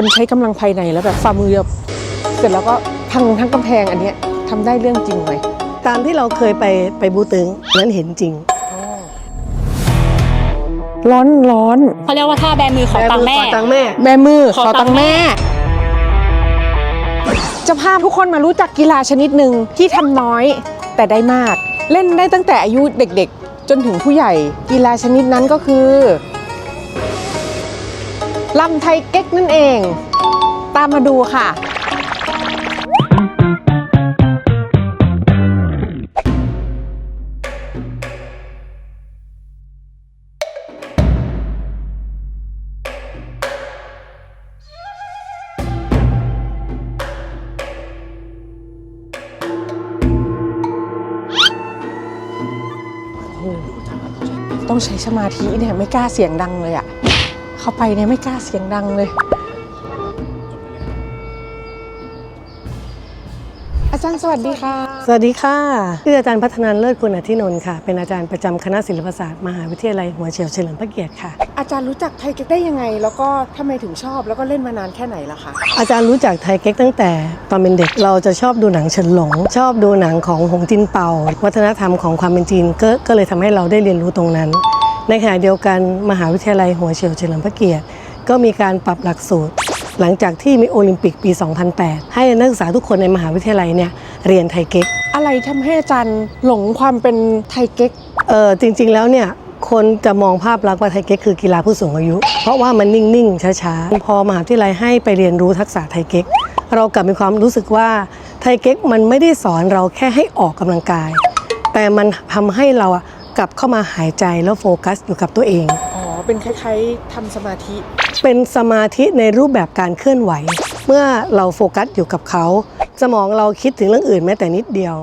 คนใช้กำลังภายในแล้วแบบฝ่ามือแบบเสร็จแล้วก็พังทั้งกำแพงอันเนี้ยทำได้เรื่องจริงไหมตามที่เราเคยไปไปบูตึงนั้นเห็นจริงร้อนร้อนเขาเรียกว่าท่าแบมือขอตังค์แม่ขอตังค์แม่แม่มือขอขอตัตังงค์ค์แม่แม่ จะพาทุกคนมารู้จักกีฬาชนิดหนึ่งที่ทำน้อยแต่ได้มาก เล่นได้ตั้งแต่อายุเด็กๆ จนถึงผู้ใหญ่ กีฬาชนิดนั้นก็คือ ลำไทยเก๊กนั่นเอง ตามมาดูค่ะ ต้องใช้สมาธิเนี่ย ไม่กล้าเสียงดังเลยอะ เข้าไปเนี่ยไม่กล้าเสียงดังเลย อาจารย์สวัสดีค่ะ สวัสดีค่ะชื่ออาจารย์พัฒนันเลิศคุณอธินนท์ค่ะ เป็นอาจารย์ประจำคณะศิลปศาสตร์มหาวิทยาลัยหัวเฉียวเฉลิมพระเกียรติค่ะ อาจารย์รู้จักไทยเก๊กได้ยังไง แล้วก็ทำไมถึงชอบแล้วก็เล่นมานานแค่ไหนล่ะคะอาจารย์รู้จักไทยเก๊กตั้งแต่ตอนเป็นเด็กเราจะชอบดูหนังเฉินหลง ชอบดูหนังของหงจินเปาวัฒนธรรมของความเป็นจีนก็ก็เลยทำให้เราได้เรียนรู้ตรงนั้น ในขณะเดียวกันมหาวิทยาลัยหัวเฉียวเฉลิมพระเกียรติ ก็มีการปรับหลักสูตร หลังจากที่มีโอลิมปิกปี 2008 ให้นักศึกษาทุกคนในมหาวิทยาลัยเนี่ยเรียนไทยเก๊ก อะไรทำให้อาจารย์หลงความเป็นไทยเก๊ก เออจริงๆแล้วเนี่ยคนจะมองภาพลักษณ์ว่าไทยเก๊กคือกีฬาผู้สูงอายุ เพราะว่ามันนิ่ง ๆ ช้า ๆ พอมหาวิทยาลัยให้ไปเรียนรู้ทักษะไทยเก๊ก เรากลับมีความรู้สึกว่าไทยเก๊กมันไม่ได้สอนเราแค่ให้ออกกำลังกาย แต่มันทำให้เราอะ กลับเข้ามาหายใจแล้วโฟกัสอยู่กับตัวเอง อ๋อ เป็นคล้ายๆทำสมาธิ เป็นสมาธิในรูปแบบการเคลื่อนไหว เมื่อเราโฟกัสอยู่กับเขา สมองเราคิดถึงเรื่องอื่นแม้แต่นิดเดียว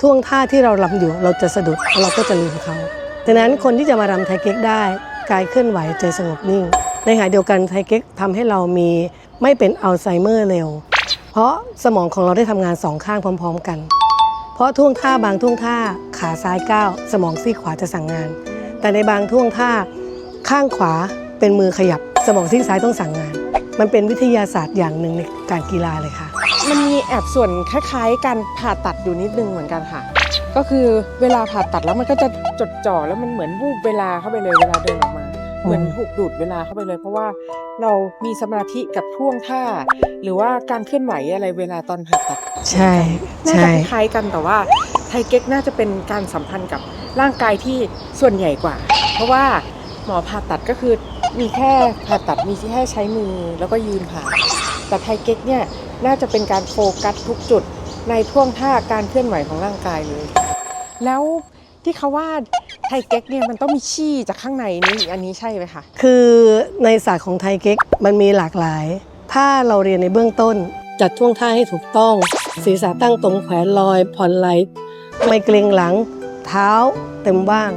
ท่วงท่าที่เราลำอยู่เราจะสะดุดเราก็จะลืมเขาดังนั้นคนที่จะมารำไทยเก๊กได้กายเคลื่อนไหวใจสงบนิ่ง ในขณะเดียวกันไทยเก๊กทำให้เรามีไม่เป็นอัลไซเมอร์เร็ว เพราะสมองของเราได้ทำงานสองข้างพร้อม ๆ กันเพ ราะท่วงท่าบางท่วงท่าขาซ้ายก้าวสมองซีกขวาจะสั่งงาน แต่ในบางท่วงท่าข้างขวาเป็นมือขยับ สมองซีกซ้ายต้องสั่งงาน มันเป็นวิทยาศาสตร์อย่างหนึ่งในการกีฬาเลยค่ะ มันมีแอบส่วนคล้ายๆ การผ่าตัดอยู่นิดนึงเหมือนกันค่ะ ก็คือเวลาผ่าตัดแล้วมันก็จะจดจ่อแล้วมันเหมือนวูบเวลาเข้าไปเลยเวลาเดินออกมาเหมือนถูกดูดเวลาเข้าไปเลย เพราะว่าเรามีสมาธิกับท่วงท่า หรือว่าการเคลื่อนไหวอะไรเวลาตอนผ่าตัด ใช่น่าใช่จะคล้ายๆกันแต่ว่าไทเก๊กน่าจะเป็นการสัมพันธ์กับร่างกายที่ส่วนใหญ่กว่า เพราะว่าหมอผ่าตัดก็คือมีแค่ผ่าตัดมีแค่ใช้มือแล้วก็ยืนผ่า แต่ไทเก๊กเนี่ยน่าจะเป็นการโฟกัสทุกจุดในท่วงท่าการเคลื่อนไหวของร่างกายเลย แล้วที่เขาว่าไทเก๊กเนี่ยมันต้องมีชี่จากข้างในนี่อันนี้ใช่ไหมคะคือในศาสตร์ของไทยเก๊กมันมีหลากหลาย ถ้าเราเรียนในเบื้องต้น จัดท่วงท่าให้ถูกต้อง ศีรษะตั้งตรงแขวนลอย ผ่อนไหล ไม่เกรงหลัง เท้าเต็มว่าง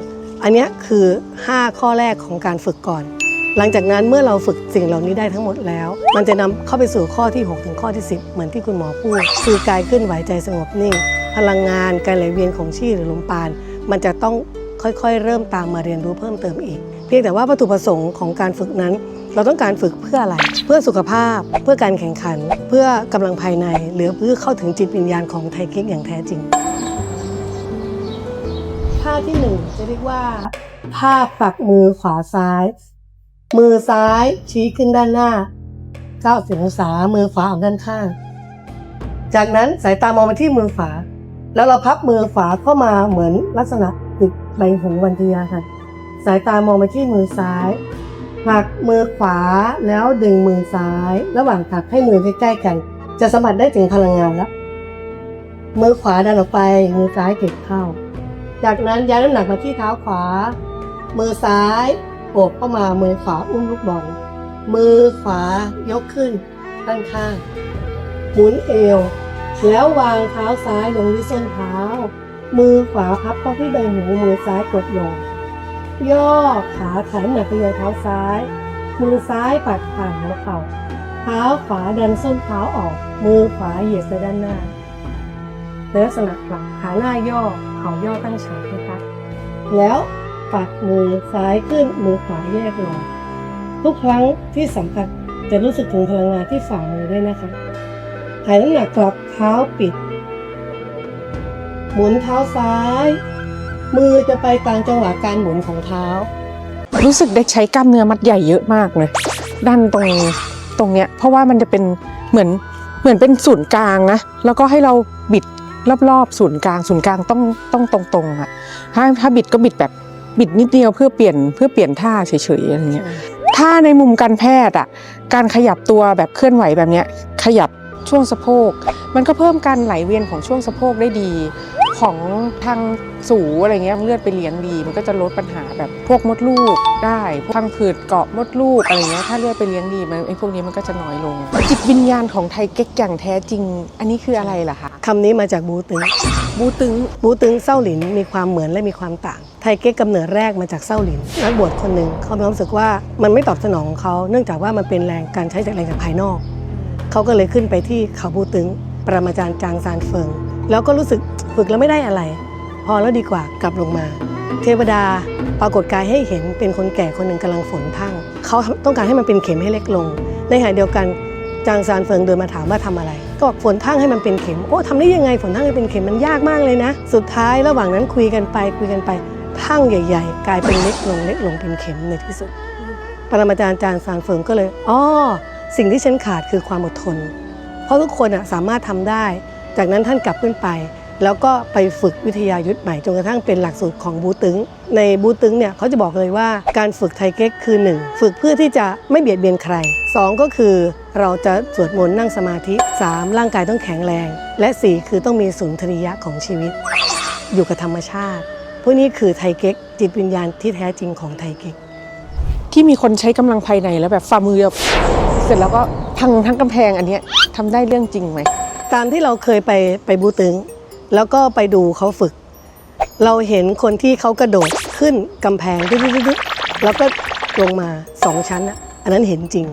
อันนี้คือ 5 ข้อแรกของการฝึกก่อน หลังจากนั้นเมื่อเราฝึกสิ่งเหล่านี้ได้ทั้งหมดแล้ว มันจะนำเข้าไปสู่ข้อที่ 6 ถึงข้อที่ 10 เหมือนที่คุณหมอพูด คือกายเคลื่อนไหวใจสงบนิ่ง พลังงานการไหลเวียนของชีหรือลมปราณมันจะต้องค่อยๆ เริ่มตามมาเรียนรู้เพิ่มเติมอีก เพียงแต่ว่าวัตถุประสงค์ของการฝึกนั้น เราต้องการฝึกเพื่ออะไร เพื่อสุขภาพ เพื่อการแข่งขัน เพื่อกำลังภายใน หรือเพื่อเข้าถึงจิตวิญญาณของไทยเก๊กอย่างแท้จริงท่าที่หนึ่งจะเรียกว่าท่าปักมือขวาซ้าย มือซ้ายชี้ขึ้นด้านหน้า90องศามือขวาออกด้านข้าง จากนั้นสายตามองไปที่มือขวา แล้วเราพับมือขวาเข้ามาเหมือนลักษณะติดใบหูวันทยาค่ะสายตามองไปที่มือซ้าย ผลักมือขวาแล้วดึงมือซ้าย ระหว่างผลักให้มือใกล้ๆกัน จะสัมผัสได้ถึงพลังงานแล้ว มือขวาดันออกไป มือซ้ายเก็บเข้า จากนั้นย้ายน้ำหนักมาที่เท้าขวา มือซ้ายโอบเข้ามามือขวาอุ้มลูกบอลมือขวายกขึ้นด้านข้างหมุนเอว แล้ววางเท้าซ้ายลงที่ส้นเท้า มือขวาพับเข้าที่ใบหูมือซ้ายกดลง ย่อขาถ่านหนักไปยังเท้าซ้าย มือซ้ายปัดผ่านหัวเข่าเท้าขวาดันส้นเท้าออก มือขวาเหยียดไปด้านหน้าในลักษณะผลักขาหน้าย่อเข่าย่อตั้งฉากนะคะแล้วปัดมือซ้ายขึ้นมือขวาแยกลงทุกครั้งที่สัมผัสจะรู้สึกถึงพลังงานที่ฝ่ามือด้วยนะคะหายน้ำหนักกลับเท้าปิด หมุนเท้าซ้าย มือจะไปตามจังหวะการหมุนของเท้า รู้สึกได้ใช้กล้ามเนื้อมัดใหญ่เยอะมากเลยด้านตรงตรงเนี้ยเพราะว่ามันจะเป็นเหมือนเหมือนเป็นศูนย์กลางนะแล้วก็ให้เราบิดรอบๆศูนย์กลางศูนย์กลางต้องต้องตรงๆอะถ้าถ้าบิดก็บิดแบบบิดนิดเดียวเพื่อเปลี่ยนเพื่อเปลี่ยนท่าเฉยๆอะไรเงี้ยถ้าในมุมการแพทย์อะการขยับตัวแบบเคลื่อนไหวแบบเนี้ยขยับช่วงสะโพก มันก็เพิ่มการไหลเวียนของช่วงสะโพกได้ดี ของทางสูอะไรเงี้ยเลือดไปเลี้ยงดี มันก็จะลดปัญหาแบบพวกมดลูกได้พังผืดเกาะมดลูกอะไรเงี้ยถ้าเลือดไปเลี้ยงดีมันไอ้พวกนี้มันก็จะน้อยลง จิตวิญญาณของไทยเก๊กอย่างแท้จริง อันนี้คืออะไรล่ะคะคำนี้มาจากบูตึงบูตึงบูตึงเศร้าหลินมีความเหมือนและมีความต่าง ไทยเก๊กกำเนิดแรกมาจากเศร้าหลินนักบวชคนหนึ่งเขามีความรู้สึกว่ามันไม่ตอบสนองเขาเนื่องจากว่ามันเป็นแรงการใช้จากแรงจากภายนอกเขาก็เลยขึ้นไปที่เขาบูตึงปรมาจารย์จางซานเฟิง แล้วก็รู้สึกฝึกแล้วไม่ได้อะไร พอแล้วดีกว่ากลับลงมา เทวดาปรากฏกายให้เห็นเป็นคนแก่คนหนึ่งกำลังฝนทั่งเขาต้องการให้มันเป็นเข็มให้เล็กลง ในขณะเดียวกันจางซานเฟิงเดินมาถามว่าทำอะไร ก็บอกฝนทั่งให้มันเป็นเข็มโอ้ทำได้ยังไงฝนทั่งให้เป็นเข็มมันยากมากเลยนะ สุดท้ายระหว่างนั้นคุยกันไปคุยกันไปทั่งใหญ่ ๆ กลายเป็นเล็กลงเล็กลงเป็นเข็มในที่สุด ปรมาจารย์จางซานเฟิงก็เลยอ๋อสิ่งที่ฉันขาดคือความอดทน เพราะทุกคนอะสามารถทำได้ จากนั้นท่านกลับขึ้นไป แล้วก็ไปฝึกวิทยายุทธใหม่จนกระทั่งเป็นหลักสูตรของบูตึง ในบูตึงเนี่ยเขาจะบอกเลยว่าการฝึกไทเก๊กคือ 1 ฝึกเพื่อที่จะไม่เบียดเบียนใคร 2 ก็คือเราจะสวดมนต์นั่งสมาธิ 3 ร่างกายต้องแข็งแรง และ 4 คือต้องมีสุนทรียะของชีวิต อยู่กับธรรมชาติพวกนี้คือไทเก๊กจิตวิญญาณที่แท้จริงของไทเก๊กที่มีคนใช้กำลังภายในแล้วแบบฝ่ามือเสร็จแล้วก็พังทั้งกำแพงอันนี้ยทำได้เรื่องจริงไหม ตามที่เราเคยไปไปบูตึง แล้วก็ไปดูเขาฝึก เราเห็นคนที่เขากระโดดขึ้นกำแพงดึ๊ดๆๆๆแล้วก็ลงมาสองชั้นอะอันนั้นเห็นจริง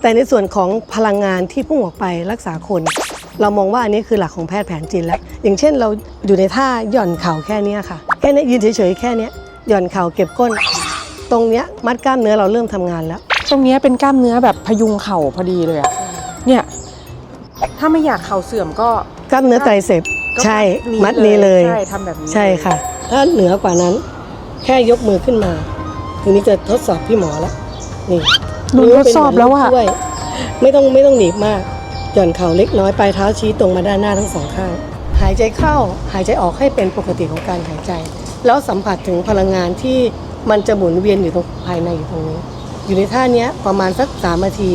แต่ในส่วนของพลังงานที่พุ่งออกไปรักษาคน เรามองว่าอันนี้คือหลักของแพทย์แผนจีนแล้ว อย่างเช่นเราอยู่ในท่าหย่อนเข่าแค่เนี้ยค่ะ แค่เนี้ยยืนเฉยๆแค่เนี้ยหย่อนเข่าเก็บก้น ตรงเนี้ยมัดกล้ามเนื้อเราเริ่มทำงานแล้ว ตรงเนี้ยเป็นกล้ามเนื้อแบบพยุงเข่าพอดีเลยอะเนี่ย ถ้าไม่อยากเข่าเสื่อมก็กล้ามเนื้อไตรเสพก็ใช่นี้มัดนี้เลย ใช่ทำแบบนี้ใช่ค่ะ ถ้าเหนือกว่านั้น แค่ยกมือขึ้นมาทีนี้จะทดสอบพี่หมอแล้วนี่ลุ้นทดสอบแล้วอะช่วยไม่ต้องไม่ต้องหนีบมาก หย่อนเข่าเล็กน้อยปลายเท้าชี้ตรงมาด้านหน้าทั้งสองข้าง หายใจเข้าหายใจออกให้เป็นปกติของการหายใจ แล้วสัมผัสถึงพลังงานที่มันจะหมุนเวียนอยู่ตรงภายในอยู่ตรงนี้ อยู่ในท่าเนี้ยประมาณสักสามนาที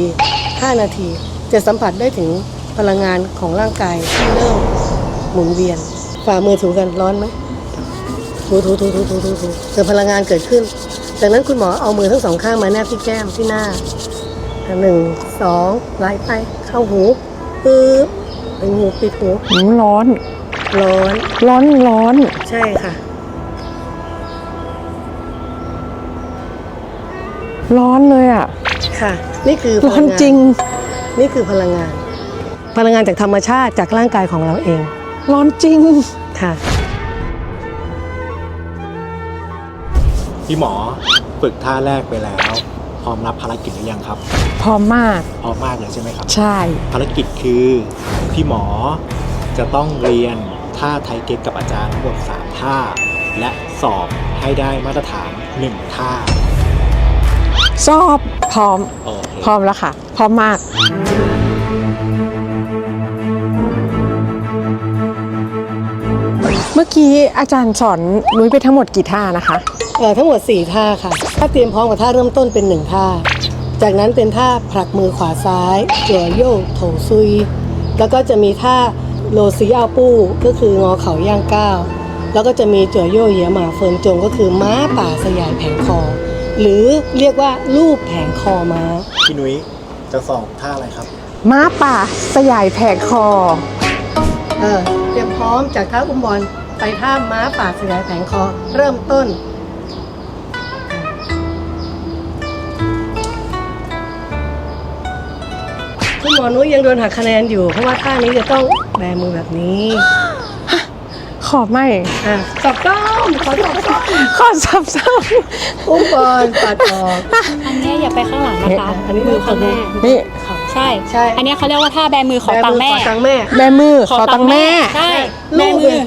ห้านาที จะสัมผัสได้ถึง พลังงานของร่างกายที่เริ่มหมุนเวียน ฝ่ามือถูกันร้อนไหมถูถูถูถูถูถูถูเกิดพลังงานเกิดขึ้น จากนั้นคุณหมอเอามือทั้งสองข้างมาแนบที่แก้มที่หน้าหนึ่งสองไหลไปเข้าหูปึ๊บเป็นหูปิดหูหืมร้อน ร้อน ร้อนร้อน ใช่ค่ะ ร้อนเลยอะค่ะ นี่คือพร้อลันงงานจริง นี่คือพลังงาน พลังงานจากธรรมชาติจากร่างกายของเราเอง ร้อนจริงค่ะ พี่หมอฝึกท่าแรกไปแล้ว พร้อมรับภารกิจหรือยังครับ พร้อมมาก พร้อมมากเลยใช่ไหมครับ ใช่ ภารกิจคือพี่หมอจะต้องเรียนท่าไทยเก๊กกับอาจารย์ทั้งหมด3ท่า และสอบให้ได้มาตรฐาน 1 ท่าสอบ พร้อม โอเค พร้อมแล้วค่ะ พร้อมมาก เมื่อกี้อาจารย์สอนนุ้ยไปทั้งหมดกี่ท่านะคะ เอ่อทั้งหมด 4 ท่าค่ะ ถ้าเตรียมพร้อมกับท่าเริ่มต้นเป็น 1 ท่า จากนั้นเป็นท่าผลักมือขวาซ้ายจั่วโยกโถซุย แล้วก็จะมีท่าโลซีอาปู้ก็คืองอเข่าย่างก้าวแล้วก็จะมีจั่วโยเหยียหมาเฟิงจงก็คือม้าป่าสยายแผงคอ หรือเรียกว่ารูปแผงคอม้า พี่นุ้ยจะสอบท่าอะไรครับ ม้าป่าสยายแผงคอ เออเตรียมพร้อมจากท่าอุ้มบอล ไปท่าม้าป่าสยายแผงคอเริ่มต้น คุณหมอนุ้ยยังโดนหักคะแนนอยู่ เพราะว่าท่านี้จะต้องแบมือแบบนี้ ขออไม่ อะจับต้อมขอจับต้อมขอสับซ้อนอุ้มบอลปัดออก อันเนี้ยอย่าไปข้างหลังนะคะอันนี้มือข้างหน้านี่ใช่ ใช่ อันเนี้ยเขาเรียกว่าท่าแบมือขอตังค์แม่ขอตังค์แม่ แบมือขอตังค์แม่ ใช่ลูแบกมือ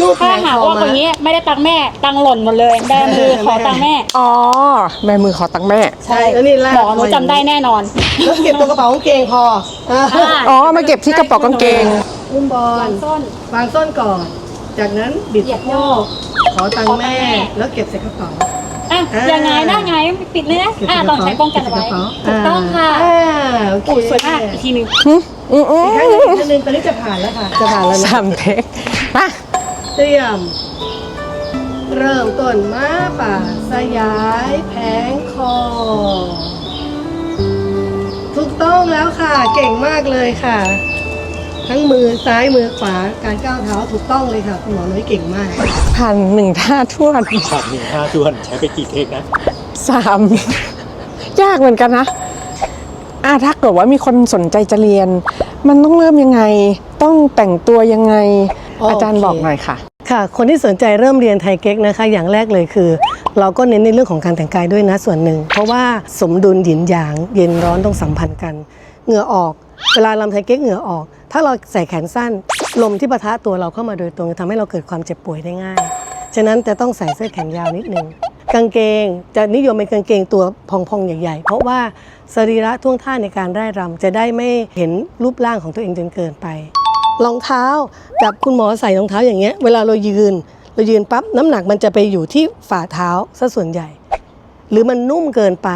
ลูกถ้าแผงหากคอว่ามาคนนี้ไม่ได้ตังค์แม่ ตังค์หล่นหมดเลยแบมือขอตังค์แม่ อ๋อแบมือขอตังค์แม่ ใช่แล้วนี่ลากหมอหนูจำได้แน่นอน แล้วเก็บตัวกระเป๋ากางเกงพออะอ่าอ๋อมาเก็บที่กระเป๋ากางเกง อุ้มบอลส้น วางส้นก่อน จากนั้นบิดเหยียบโยก ขอตังค์แม่ แล้วเก็บใส่กระเป๋า อะอ่ายังไงหน้าไงปิดเลยนะเก็บอะใส่กต้ระองเป๋าใช้ป้องกันเอาไว้เบใส่กระเป๋าถูกต้องค่ะอ่าโอเคโอ้สวยมากอีกทีหนึงหึอืมอือีกครั้งหนึงอีกครั้งหนึงตอนนี้จะผ่านแล้วค่ะ จะผ่านแล้วนะ สามเทคมา เตรียม เริ่มต้นม้าป่า สยายแผงคอ ถูกต้องแล้วค่ะ เก่งมากเลยค่ะ ทั้งมือซ้ายมือขวาการก้าวเท้าถูกต้องเลยค่ะ คุณหมอน้อยเก่งมาก ผ่านหนึ่งท่าทวนผ่านหนึ่งห้าทวนใช้ไปกี่เทคนะสาม ยากเหมือนกันนะอะถ้าเกิดว่ามีคนสนใจจะเรียน มันต้องเริ่มยังไง ต้องแต่งตัวยังไงโอเคอาจารย์บอกหน่อยค่ะ ค่ะ คนที่สนใจเริ่มเรียนไทยเก๊กนะคะ อย่างแรกเลยคือ เราก็เน้นในเรื่องของการแต่งกายด้วยนะส่วนหนึ่ง เพราะว่าสมดุลหยินหยาง เย็นร้อนต้องสัมพันธ์กัน เหงื่อออก เวลาลำไทยเก๊กเหงื่อออก ถ้าเราใส่แขนสั้น ลมที่ปะทะตัวเราเข้ามาโดยตรงจะทำให้เราเกิดความเจ็บป่วยได้ง่าย ฉะนั้นจะต้องใส่เสื้อแขนยาวนิดนึงกางเกงจะนิยมเป็นกางเกงตัวพองๆใหญ่ ๆ เพราะว่าสรีระท่วงท่าในการร่ายรำจะได้ไม่เห็นรูปร่างของตัวเองจนเกินไป รองเท้ากับคุณหมอใส่รองเท้าอย่างเงี้ยเวลาเรายืน เรายืนปั๊บน้ำหนักมันจะไปอยู่ที่ฝ่าเท้าซะส่วนใหญ่ หรือมันนุ่มเกินไป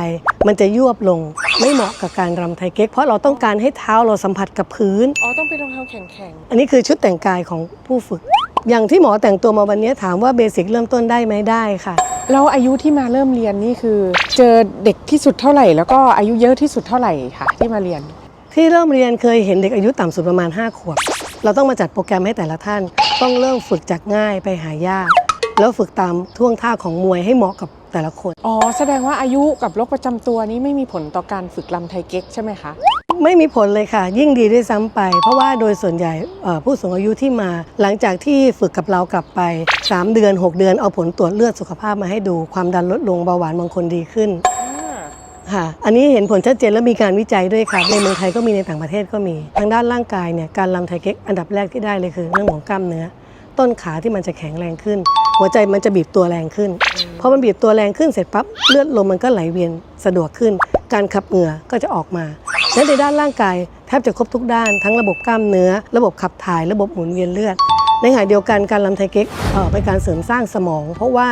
มันจะยวบลงไม่เหมาะกับการรำไทยเก๊ก เพราะเราต้องการให้เท้าเราสัมผัสกับพื้นอ๋อต้องเป็นรองเท้าแข็งอันนี้คือชุดแต่งกายของผู้ฝึก อย่างที่หมอแต่งตัวมาวันนี้ถามว่าเบสิกเริ่มต้นได้ไหมได้ค่ะๆแล้วอายุที่มาเริ่มเรียนนี่คือ เจอเด็กที่สุดเท่าไหร่ แล้วก็อายุเยอะที่สุดเท่าไหร่ค่ะที่มาเรียน ที่เริ่มเรียนเคยเห็นเด็กอายุต่ำสุดประมาณ 5 ขวบ เราต้องมาจัดโปรแกรมให้แต่ละท่าน ต้องเริ่มฝึกจากง่ายไปหายาก แล้วฝึกตามท่วงท่าของมวยให้เหมาะกับแต่ละคน อ๋อ แสดงว่าอายุกับโรคประจำตัวนี้ไม่มีผลต่อการฝึกลำไทยเก๊กใช่ไหมคะ ไม่มีผลเลยค่ะ ยิ่งดีด้วยซ้ำไป เพราะว่าโดยส่วนใหญ่เอ่อผู้สูงอายุที่มา หลังจากที่ฝึกกับเรากลับไป 3 เดือน 6 เดือนเอาผลตรวจเลือดสุขภาพมาให้ดู ความดันลดลงเบาหวานบางคนดีขึ้น ค่ะ อันนี้เห็นผลชัดเจนและมีการวิจัยด้วยค่ะ ในเมืองไทยก็มีในต่างประเทศก็มี ทางด้านร่างกายเนี่ย การลำไทเก๊กอันดับแรกที่ได้เลยคือเรื่องของกล้ามเนื้อ ต้นขาที่มันจะแข็งแรงขึ้น หัวใจมันจะบีบตัวแรงขึ้นพอมันบีบตัวแรงขึ้นเสร็จปั๊บเลือดลมมันก็ไหลเวียนสะดวกขึ้น การขับเหงื่อก็จะออกมาและในด้านร่างกายแทบจะครบทุกด้าน ทั้งระบบกล้ามเนื้อ ระบบขับถ่าย ระบบหมุนเวียนเลือดในขณะเดียวกันการลำไทเก๊กเอ่อเป็นการเสริมสร้างสมอง เพราะว่า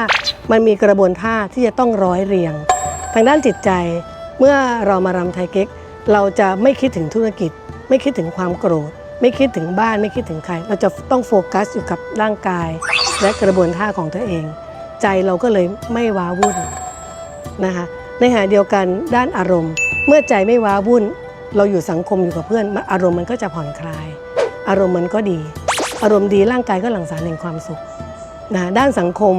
มันมีกระบวนท่าที่จะต้องร้อยเรียง ทางด้านจิตใจเมื่อเรามารำไทเก๊ก เราจะไม่คิดถึงธุรกิจ ไม่คิดถึงความโกรธ ไม่คิดถึงบ้านไม่คิดถึงใคร เราจะต้องโฟกัสอยู่กับร่างกาย และกระบวนท่าของตัวเอง ใจเราก็เลยไม่ว้าวุ่นนะคะในขณะเดียวกันด้านอารมณ์ เมื่อใจไม่ว้าวุ่น เราอยู่สังคมอยู่กับเพื่อน อารมณ์มันก็จะผ่อนคลาย อารมณ์มันก็ดี อารมณ์ดีร่างกายก็หลั่งสารแห่งความสุขนะด้านสังคม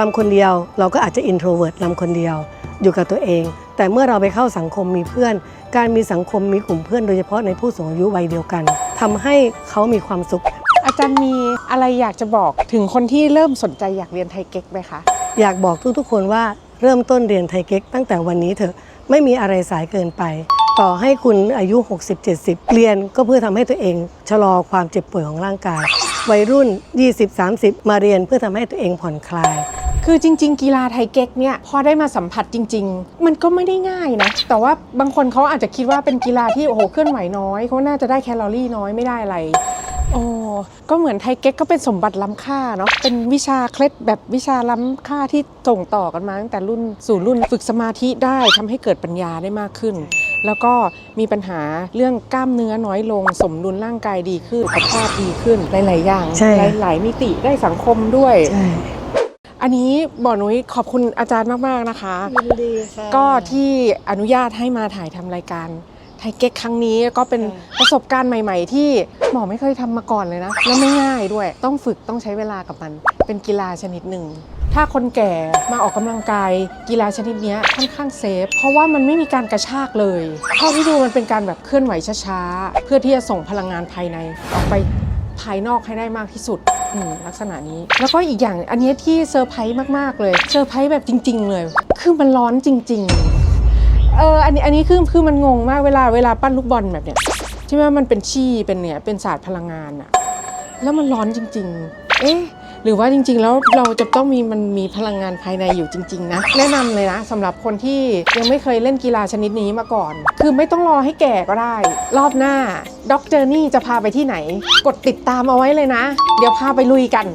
ลำคนเดียวเราก็อาจจะ introvert ลำคนเดียว อยู่กับตัวเอง แต่เมื่อเราไปเข้าสังคมมีเพื่อน การมีสังคมมีกลุ่มเพื่อน โดยเฉพาะในผู้สูงอายุวัยเดียวกันทำให้เขามีความสุข อาจารย์มีอะไรอยากจะบอกถึงคนที่เริ่มสนใจอยากเรียนไทยเก๊กไหมคะอยากบอกทุกๆคนว่าเริ่มต้นเรียนไทยเก๊กตั้งแต่วันนี้เถอะไม่มีอะไรสายเกินไป ต่อให้คุณอายุ 60-70 เรียนก็เพื่อทำให้ตัวเองชะลอความเจ็บป่วยของร่างกาย วัยรุ่น 20-30 มาเรียนเพื่อทำให้ตัวเองผ่อนคลาย คือจริง ๆ กีฬาไทยเก๊กเนี่ยพอได้มาสัมผัสจริง ๆ มันก็ไม่ได้ง่ายนะ แต่ว่าบางคนเขาอาจจะคิดว่าเป็นกีฬาที่โอ้โหเคลื่อนไหวน้อยเขาน่าจะได้แคลอรี่น้อยไม่ได้อะไรโอ้ก็เหมือนไทยเก๊กก็เป็นสมบัติล้ำค่าเนาะเป็นวิชาเคล็ดแบบวิชาล้ำค่าที่ส่งต่อกันมาตั้งแต่รุ่นสู่รุ่นฝึกสมาธิได้ทำให้เกิดปัญญาได้มากขึ้น แล้วก็มีปัญหาเรื่องกล้ามเนื้อน้อยลง สมดุลร่างกายดีขึ้นสุขภาพดีขึ้นหลายๆอย่างใช่หลายๆมิติได้สังคมด้วยใช่ อันนี้บอนุ้ยขอบคุณอาจารย์มากๆนะคะ ยินดีค่ะ ก็ที่อนุญาตให้มาถ่ายทำรายการไทยเก๊กครั้งนี้ก็เป็นค่ะ ประสบการณ์ใหม่ ๆ ที่หมอไม่เคยทำมาก่อนเลยนะ แล้วไม่ง่ายด้วย ต้องฝึกต้องใช้เวลากับมัน เป็นกีฬาชนิดหนึ่ง ถ้าคนแก่มาออกกำลังกาย กีฬาชนิดเนี้ยค่อนข้างเซฟ เพราะว่ามันไม่มีการกระชากเลยเท่าที่ดูมันเป็นการแบบเคลื่อนไหวช้าๆ เพื่อที่จะส่งพลังงานภายในออกไป ภายนอกให้ได้มากที่สุดลักษณะนี้ แล้วก็อีกอย่างอันนี้ที่เซอร์ไพรส์มากๆเลยเซอร์ไพรส์แบบจริง ๆ เลย คือมันร้อนจริง ๆ เอออันนี้อันนี้คือคือมันงงมากเวลาเวลาปั้นลูกบอลแบบเนี้ยที่ว่ามันเป็นชี่เป็นเนี่ยเป็นศาสตร์พลังงานอะแล้วมันร้อนจริง ๆ เอ๊ะ หรือว่าจริง ๆ แล้วเราจะต้องมีมันมีพลังงานภายในอยู่จริง ๆ นะ แนะนำเลยนะสำหรับคนที่ยังไม่เคยเล่นกีฬาชนิดนี้มาก่อน คือไม่ต้องรอให้แก่ก็ได้ รอบหน้าด็อกเจอร์นี่จะพาไปที่ไหน กดติดตามเอาไว้เลยนะ เดี๋ยวพาไปลุยกัน